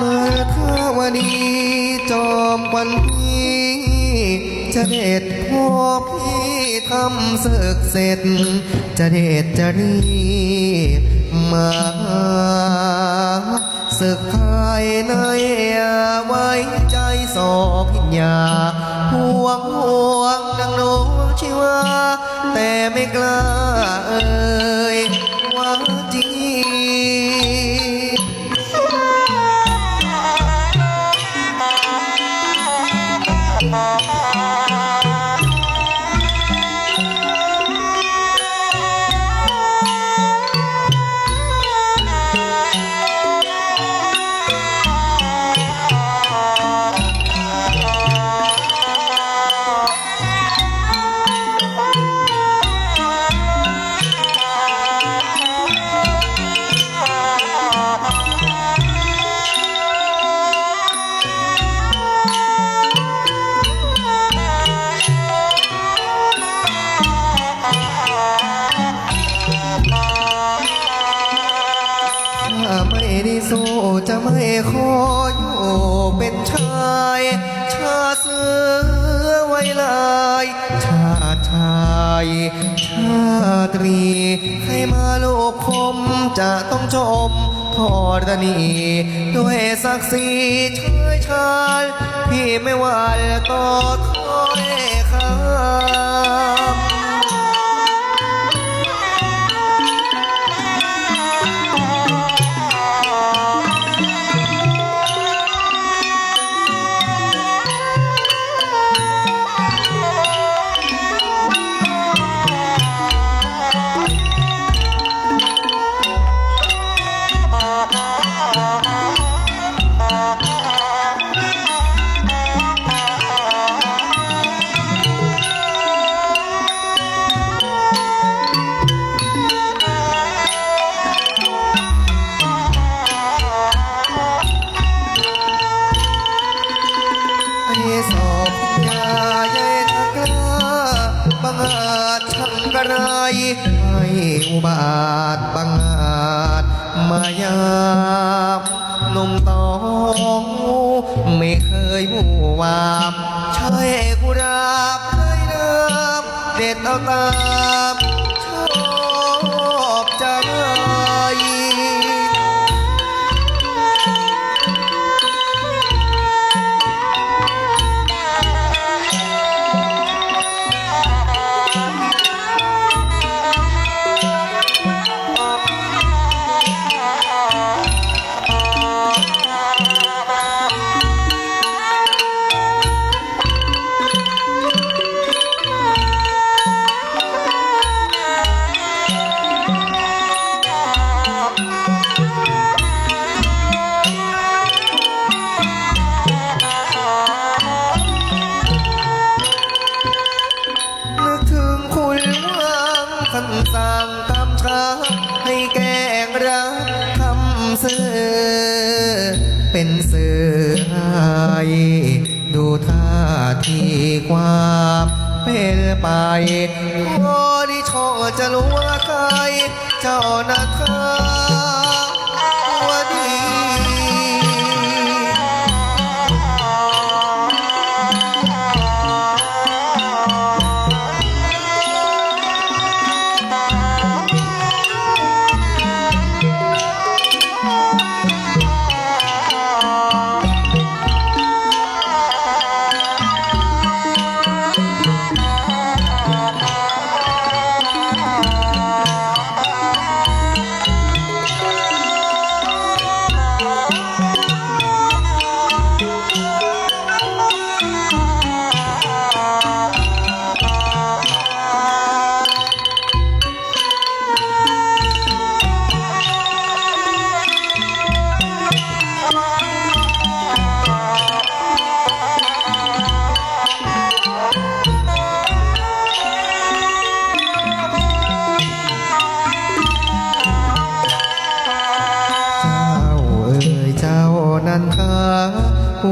มาข้าวดีจอมวันนี้จะเด็ดพวกพี่ทำศึกเสร็จ จะเด็ดจะรีมาศึกภายในไว้ใจสอบพิญญาห่วงห่วงดังโนชีวาแต่ไม่กล้าเอ่ยว่า ณีด้วยศักดิ์ศรีเชยชาญพี่ไม่หวานต่อ นางกระไรให้อุบาทบังอาจมายามนุ่มตองไม่เคยมู่วามใช่กุราบเลยน้ำเด็ดเอาตาม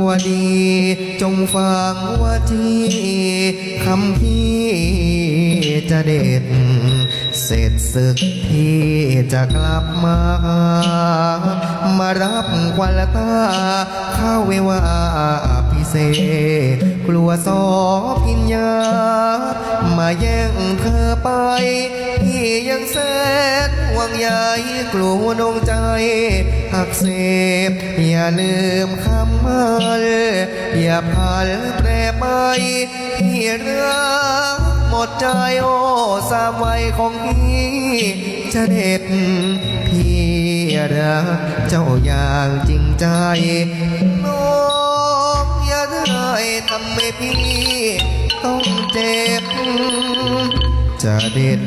วดี จงฟังว่าที่คำพี่จะเด็ด เสร็จศึกพี่จะกลับมา มารับควันตาเข้าเววาพิเศษ กลัวสอพิญญา มาแย่งเธอไป พี่ยังแสนห่วงใยกลัวดวงใจหักเสบอย่าลืมคำมันอย่าพันแปรไปพี่รัก ดใจโอ้สามวัยของพี่จะเด็ดพี่รักเจ้าอย่างจริงใจน้องอย่าได้ทำให้พี่ต้องเจ็บ จะเด็ด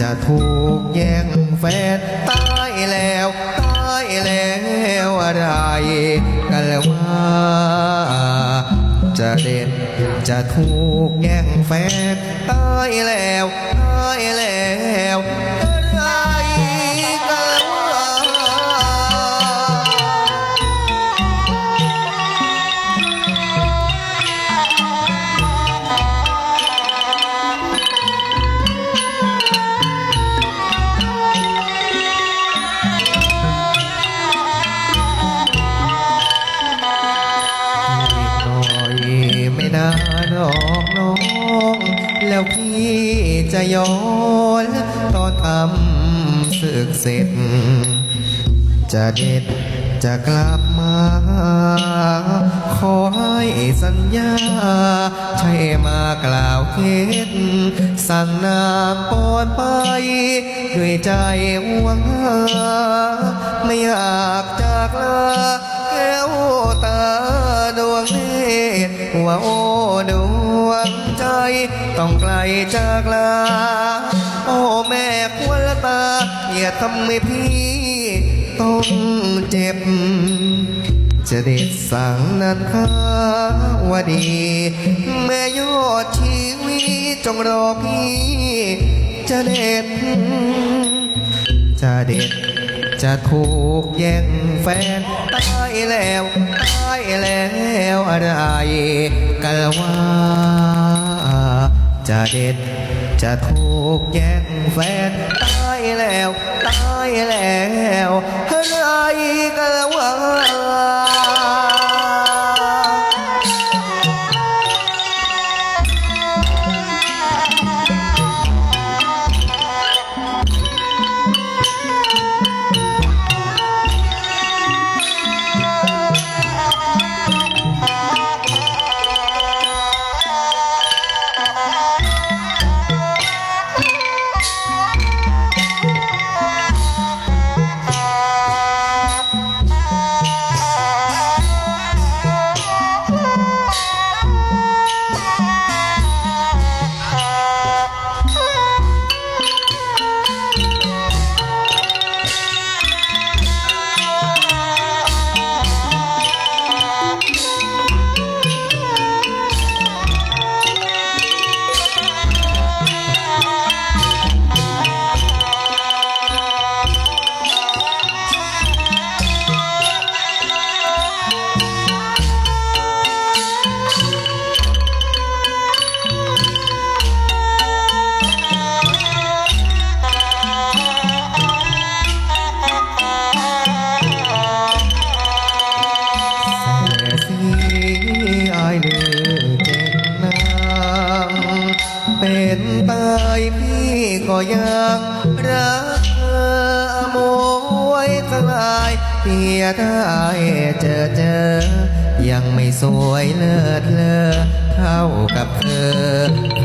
จะถูกแย่งแฟนตายแล้วตายแล้วอะไรกันว่า จะเด็ดจะถูกแย่งแฟนตายแล้วตายแล้ว ย้อนตอนทำศึกเสร็จ จะเด็ดจะกลับมา ขอให้สัญญา ใช่มากล่าวเท็จสั่งนางปอนไป ด้วยใจหวงไม่อยากจากลาแก้วตาดวงเนตรว่าโอ้ดวงใจ ต้องไกลจากลา โอ้แม่ควรตา อย่าทำให้พี่ต้องเจ็บ จะเด็ดสั่งนั้นข้าวดี แม่ยอดชีวิตจงรอพี่ จะเด็ด จะเด็ดจะถูกแย่งแฟนตายแล้วตายแล้วอะไรกันว่า จะเด็ด จะถูกแย่งแฟนตายแล้ว ตายแล้วอะไรกันวะ ยังรักเธอโมไว้ข้งลายเพียได้เจอเจอ ยังไม่สวยเลิศเลอเท่ากับเธอค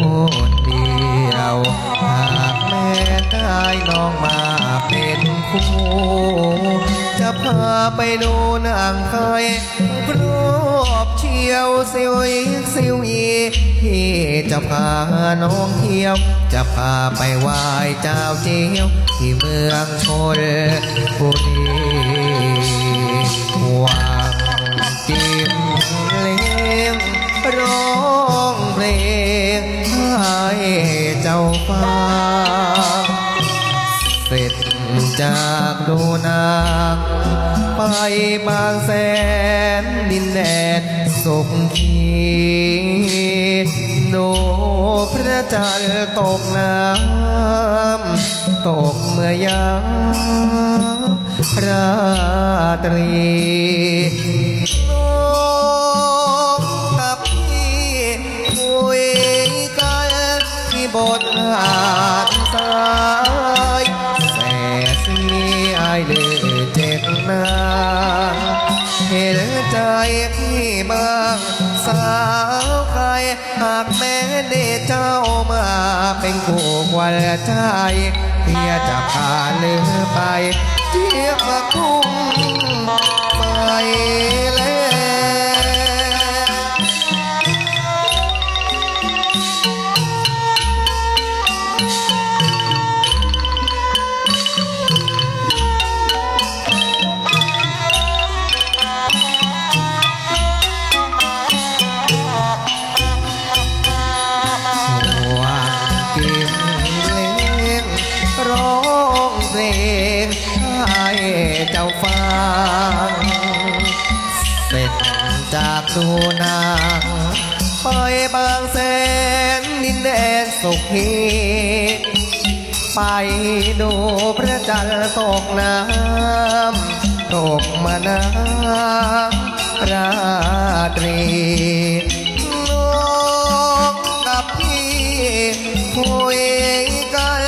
นเดียวหากแม่ได้น้องมาเป็นคู่ จะพาไปดูนังไทยคร เชียวซิวอีซิวีพี่จะพาน้องเที่ยว จะพาไปไหว้เจ้าเจียวที่เมืองชนบุรีวังจิมเลี้ยงร้องเพลงให้เจ้าฟังเสร็จจากดูนางไปบางแสนดินแดน สุขีโนพระจันทร์ตกน้ำตกเมื่อยามราตรีนกับพี่คุยกันที่บทหาดทายแสเสีอไอเลื บ้าง สาวใครหากแม้ได้เจ้ามาเป็นคู่ควันใจพี่จะพาเลือไปเทียบมาคุ้มไป เจ้าฟังเสร็จจากดูนางไปบางแสนดินแดนสุขีไปดูพระจันทร์ตกน้ำตกมาน้ำราตรีน้องกับพี่คุยกัน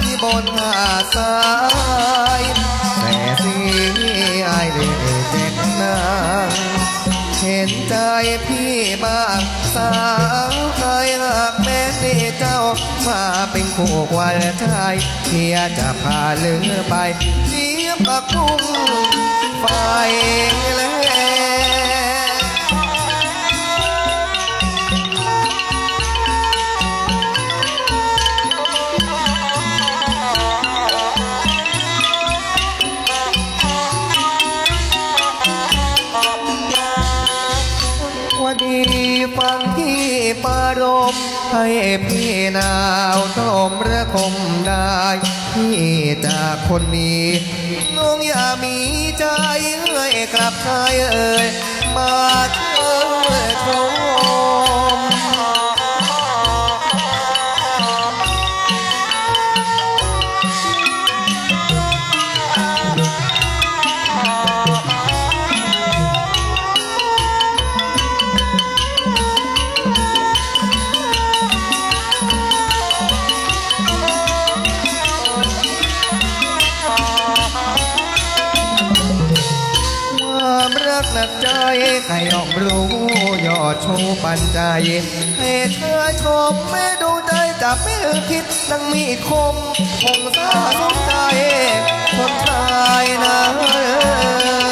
ที่บนหาดทราย ไอายเด็กเด็กนางเห็นใจพี่บ้างสาวใครหากแม้ที่เจ้า มาเป็นคู่ควันชายเพียจะพาเลือไปเทียบกับกุ้งไฟแล้ว ให้พี่นาวต้มระคมได้พี่จากคนนี้น้องอย่ามีใจให้กลับชายเอ่ยมา นักใครออกรู้ยอดชูปันใจ ให้เธอชมไม่ดูใจจับไม่คิดนังมีคมคงสาสงใจคนชายนะ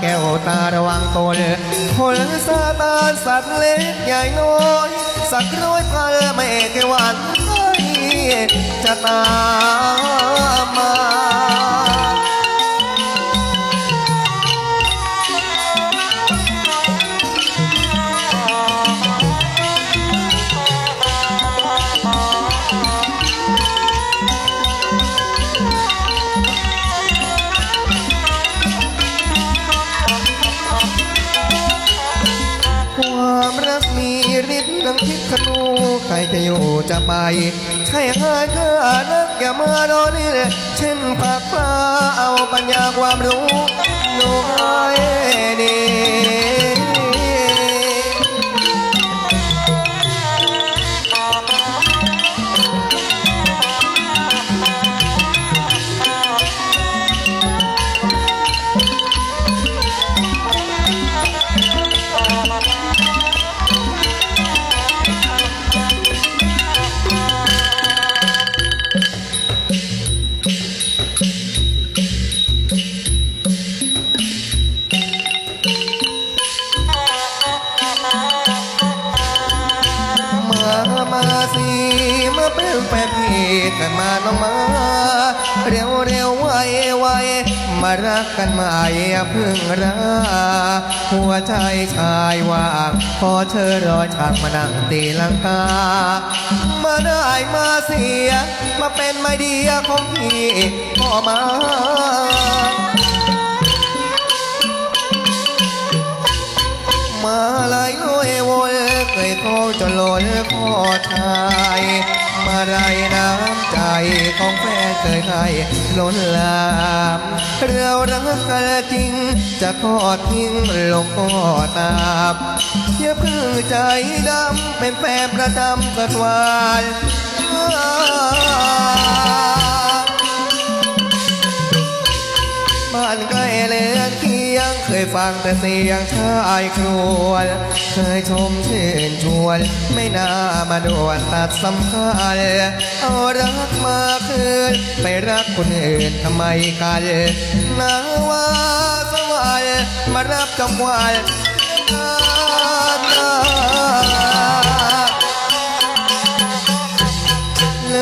แก้วตาระวังตัวเลยคนสาตานสัตว์เล็กใหญ่น้อย สักร้อยพันไม่เกวันจะตามมา ใครจะอยู่จะไป ใช่หายก็นักอย่ามารอนี่เช่นผักปลาเอาปัญญาความรู้อยู่ แฟนพี่แต่มาน้องมา เร็วเร็วไวไวมารักกันมาอย่าเพึ่งราหัวใจชายว่างพอเธอรอฉากมานั่งตีลังกา มาได้มาเสีย มาเป็นไมเดียของพี่ก็มา มาลายลอยวนเคยโคจนล้นคอชายมาไรน้ำใจของแฟนเคยให้ล้นหลามเรารักกันจริง จะทอดทิ้งลงก็ตามอย่าเพิ่งใจดำเป็นแฟนประจำกระวาน ฟังแต่เสียงชายครวญเคยชมเชื่นชวน ไม่น่ามาด่วนตัดสำคัญเอารักมาคืนไปรักคนอื่นทำไมกันนาว่าสวรรค์มารับจำวัน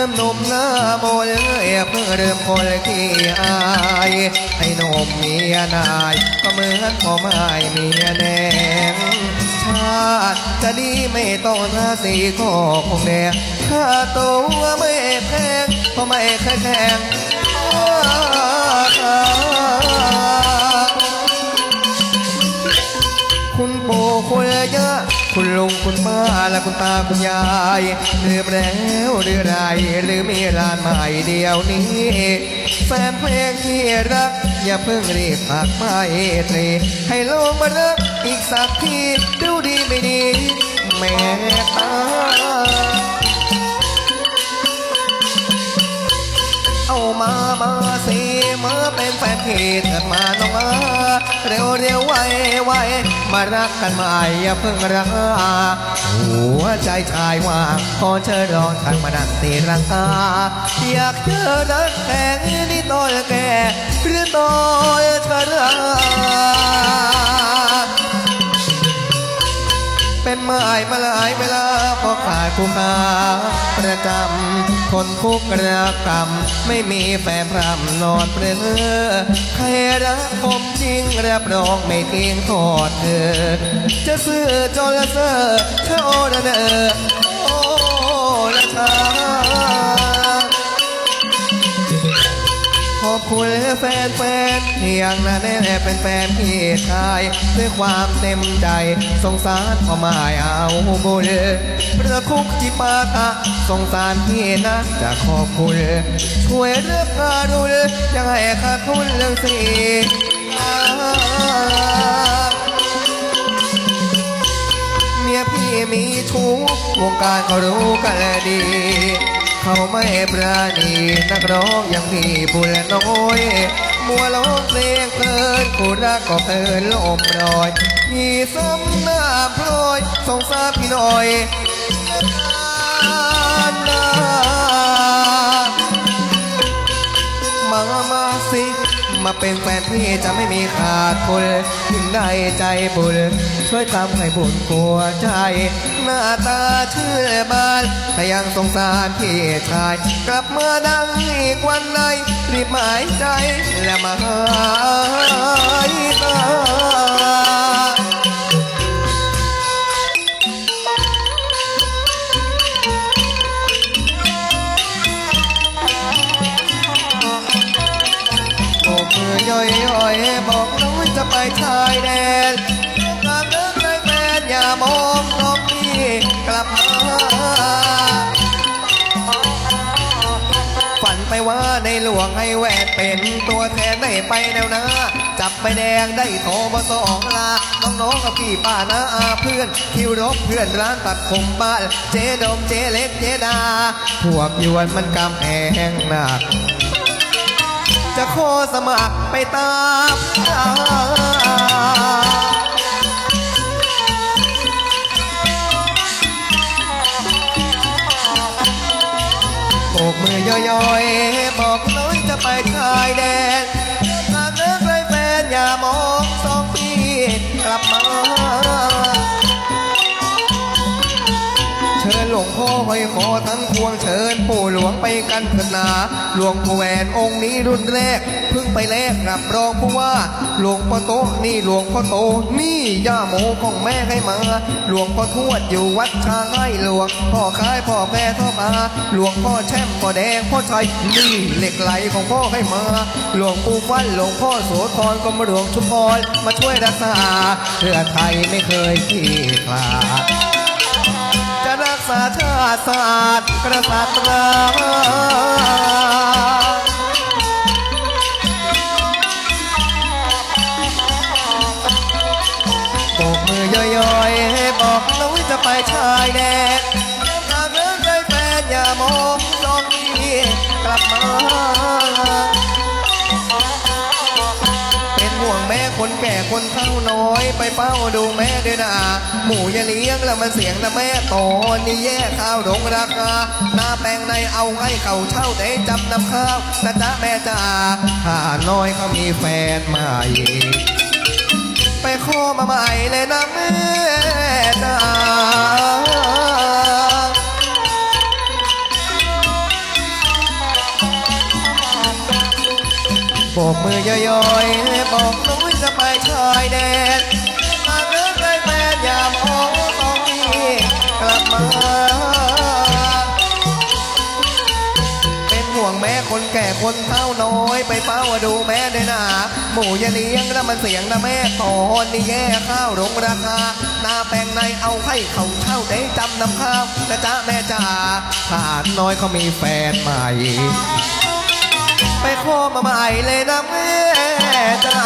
มหนุ่มหน้าโมลเอยเพื่อเริ่มคนที่อายให้หนมเมียนาย ก็เหมือนพ่อไม้เมียแดงชาติจะดีไม่ต้องทาสีก็คงแดงค่าตัวไม่แพงเพราะไม่เคยแข่ง คุณลุงคุณป้าและคุณตาคุณยายลืมแล้วหรือไรหรือมีร้านใหม่เดียวนี้ แฟนเพลงที่รัก อย่าเพิ่งรีบผักไม่ตรีให้ลงมารักอีกสักทีดูดีไม่ดีแม่ตา มา มาสิมาเป็นแฟนเพจเถิดมาน้องมาเร็วเร็วไวไวมารักกันใหม่อย่าเพิ่งรักหัวใจชายว่างขอเชิญรองทางมาดังตีรังกาอยากเจอรักแข่งนี่ตอนแก่หรือตอนชราเป็นไม้มาหลายเวลาพราะขาดผู้ค้าประจำ คนคุกระกรรม ไม่มีแฟนพรำนอนเปลือใครรักผมจริงรับรองไม่ทิ้งโทษเธอ จะซื้อจนละเซอร์เท่าระเนอโอ้ละชา ขอบคุณแฟนแฟนๆที่ยังหนาแน่เป็นแฟนพี่ชายด้วยความเต็มใจสงสารพ่อหมายเอาบุญประคุกจิปาทะสงสารพี่นะจะขอบคุณช่วยเรื่องการดูลยังให้ขาดทุนเรื่องสีเมียพี่มีชู้วงการเขารู้กันดี เขาไม่ปราณีนักร้องยังมีบุญน้อย มัวร้องเพลงเพลินคู่รักก็เพลินลมรอย มีซ้ำหน้าพลอยสงสารพี่หน่อยนาม มาเป็นแฟนพี่จะไม่มีขาดทุนถึงได้ใจบุญ ช่วยทำให้บุญกลัวใจ หน้าตาชื่อบานแต่ยังสงสารพี่ชาย กลับมาดังอีกวันใดรีบหมายใจและมาหายตา หลวงให้แหวนเป็นตัวแทนได้ไปแนวหน้าจับไปแดงได้โทรมาสองลาน้องๆกับพี่ป้านาอาเพื่อนคิวรบเพื่อนร้านตัดผมบ้านเจ๊ดมเจ๊เล็กเจ๊ดาพวกยวนมันกำแพงหนักจะขอสมัครไปตามหาโบกมือย่อย บอกน้อยจะไปชายแดน ทั้งพวงเชิญปู่หลวงไปกันเถิดนาหลวงพ่อแหวนองค์นี้รุ่นแรกเพิ่งไปแลกรับรองผู้ว่า หลวงพ่อโตนี่หลวงพ่อโต นี่ย่าโมของแม่ให้มาหลวงพ่อทวดอยู่วัดชางให้หลวงพ่อคายพ่อแม่ท่อมาหลวงพ่อแช่มพ่อแดงพ่อชัยนี่เหล็กไหลของพ่อให้มา หลวงปู่ฟันหลวงพ่อโสธรก็มาหลวงชุมพรมาช่วยรักษาเพื่อไทยไม่เคยขี้ขลาด ษาชาติศาสตร์กษัตริย์โบกมือย่อยๆให้บอกน้องจะไปชายแดนหากเรื่องใจแฟนอย่ามอง คนแก่คนเฒ่าน้อย ไปเฝ้าดูแม่ด้วยนะหมูอย่าเลี้ยงแล้วมันเสียงนะแม่ตอนนี่แย่ข้าวดงราคา หน้าแปลงในเอาให้เขาเช่าได้จำนำข้าวนะจ๊ะแม่จ๋าถ้าน้อยเขามีแฟนใหม่ไปขอมาใหม่เลยนะแม่จ๋า บกมือย่อยๆบอกน้องจะไปชายแดนหาเลิกได้แฟนอย่ามองตรงนี้กลับมา เป็นห่วงแม่คนแก่คนเฒ่าน้อย ไปเฝ้าดูแม่ด้วยนะหมูอย่าเลี้ยงแล้วมันเสียงนะแม่ตอนนี่แย่ข้าวลงราคาหน้าแปลงในเอาให้เขาเช่าได้จำนำข้าวนะจ๊ะแม่จ๋าทหารน้อยเขามีแฟนใหม่ ไปขอมาใหม่เลยนะแม่จ้า